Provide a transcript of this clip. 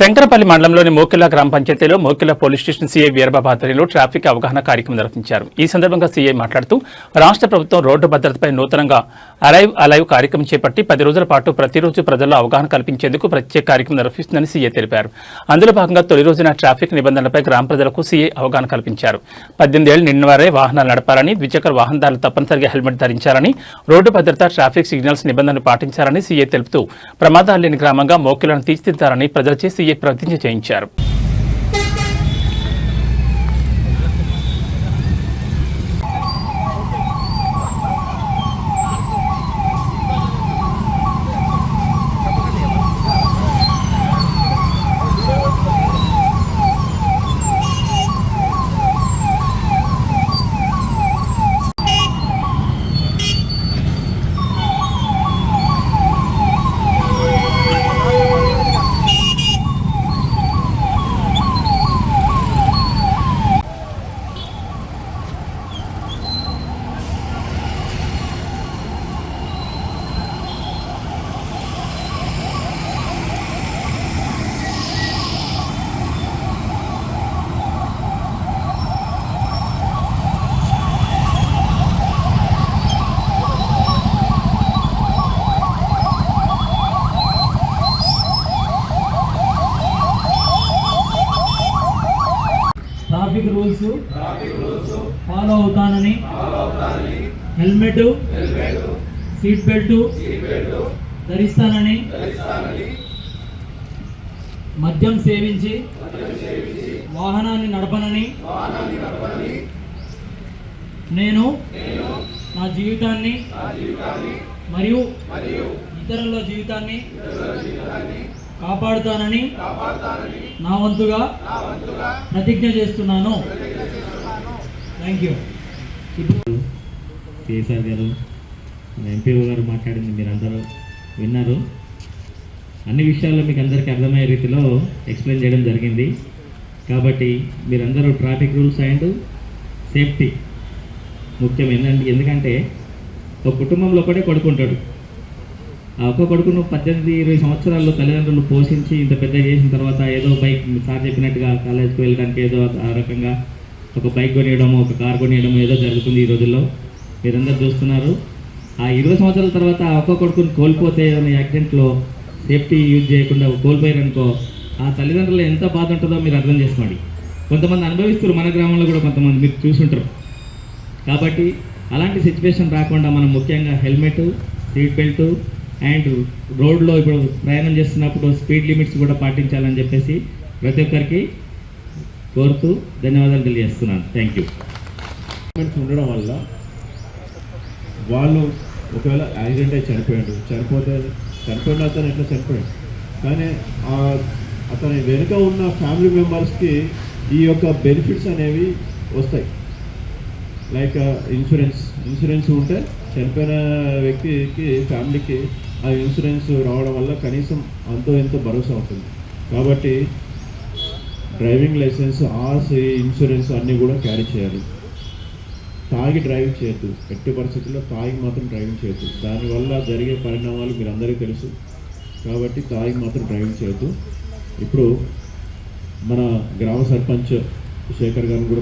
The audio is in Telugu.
శంకరపల్లి మండలంలోని మోకిల గ్రామ పంచాయతీలో Mokila police station CI Veerababu ఆధ్వర్యంలో ట్రాఫిక్ అవగాహన కార్యక్రమం నిర్వహించారు. ఈ సందర్భంగా సీఐ మాట్లాడుతూ రాష్ట్ర ప్రభుత్వం రోడ్డు భద్రతపై నూతనంగా అరైవ్ అలైవ్ కార్యక్రమం చేపట్టి పది రోజుల పాటు ప్రతిరోజు ప్రజల్లో అవగాహన కల్పించేందుకు ప్రత్యేక కార్యక్రమం నిర్వహిస్తుందని సీఐ తెలిపారు. అందులో భాగంగా తొలి రోజున ట్రాఫిక్ నిబంధనలపై గ్రామ ప్రజలకు సీఐ అవగాహన కల్పించారు. పద్దెనిమిది నిన్న వారే వాహనాలు నడపాలని ద్విచక్ర వాహనదారులు తప్పనిసరిగా హెల్మెట్ ధరించాలని రోడ్డు భద్రత ట్రాఫిక్ సిగ్నల్స్ నిబంధనలు పాటించాలని సీఐ తెలుపుతూ ప్రమాదాలు లేని గ్రామంగా మోకిలను తీర్చిదిద్దాలని ప్రజలచే సీఐ ప్రతిజ్ఞ చేయించారు. ట్రాఫిక్ రూల్స్ ఫాలో అవుతానని హెల్మెట్ సీట్ బెల్ట్ ధరిస్తానని మద్యం సేవించి వాహనాన్ని నడపనని నేను నా జీవితాన్ని మరియు ఇతరుల జీవితాన్ని కాపాడుతానని నా వంతుగా ప్రతిజ్ఞ చేస్తున్నాను. థ్యాంక్ యూ కేసీఆర్ గారు ఎంపీఓ గారు మాట్లాడింది మీరందరూ విన్నారు. అన్ని విషయాల్లో మీకు అందరికీ అర్థమయ్యే రీతిలో ఎక్స్ప్లెయిన్ చేయడం జరిగింది. కాబట్టి మీరందరూ ట్రాఫిక్ రూల్స్ అండ్ సేఫ్టీ ముఖ్యం. ఏంటంటే ఎందుకంటే ఒక కుటుంబంలో ఒకటే కొడుకుంటాడు ఆ ఒక్క కొడుకును పద్దెనిమిది ఇరవై సంవత్సరాల్లో తల్లిదండ్రులు పోషించి ఇంత పెద్ద చేసిన తర్వాత ఏదో బైక్ సార్ చెప్పినట్టుగా కాలేజ్కి వెళ్ళడానికి ఏదో ఆ రకంగా ఒక బైక్ కొనియడము ఒక కార్ కొనియడము ఏదో జరుగుతుంది ఈ రోజుల్లో. మీరందరూ చూస్తున్నారు. ఆ ఇరవై సంవత్సరాల తర్వాత ఆ ఒక్క కొడుకుని కోల్పోతే ఏదైనా యాక్సిడెంట్లో సేఫ్టీ యూజ్ చేయకుండా కోల్పోయారనుకో ఆ తల్లిదండ్రులు ఎంత బాధ ఉంటుందో మీరు అర్థం చేసుకోండి. కొంతమంది అనుభవిస్తారు మన గ్రామంలో కూడా కొంతమంది మీరు చూసుంటారు. కాబట్టి అలాంటి సిచ్యువేషన్ రాకుండా మనం ముఖ్యంగా హెల్మెట్ సీట్ బెల్ట్ అండ్ రోడ్లో ఇప్పుడు ప్రయాణం చేస్తున్నప్పుడు స్పీడ్ లిమిట్స్ కూడా పాటించాలని చెప్పేసి ప్రతి ఒక్కరికి కోరుతూ ధన్యవాదాలు తెలియజేస్తున్నాను. థ్యాంక్ యూ ఉండడం వల్ల వాళ్ళు ఒకవేళ యాక్సిడెంట్ అయి చనిపోయాడు చనిపోతే చనిపోయిన అతను ఎట్లా చనిపోయాడు? కానీ అతని వెనుక ఉన్న ఫ్యామిలీ మెంబర్స్కి ఈ యొక్క బెనిఫిట్స్ అనేవి వస్తాయి. లైక్ ఇన్సూరెన్స్ ఇన్సూరెన్స్ ఉంటే చనిపోయిన వ్యక్తికి ఫ్యామిలీకి ఆ ఇన్సూరెన్స్ రావడం వల్ల కనీసం అంతో ఎంతో భరోసా ఉంటుంది. కాబట్టి డ్రైవింగ్ లైసెన్స్ ఆర్సీ ఇన్సూరెన్స్ అన్నీ కూడా క్యారీ చేయాలి. తాగి డ్రైవింగ్ చేయొద్దు. ఎట్టి పరిస్థితుల్లో తాగి మాత్రం డ్రైవింగ్ చేయొద్దు. దానివల్ల జరిగే పరిణామాలు మీరు అందరికీ తెలుసు. కాబట్టి తాగి మాత్రం డ్రైవింగ్ చేయొద్దు. ఇప్పుడు మన గ్రామ సర్పంచ్ శేఖర్ గారిని కూడా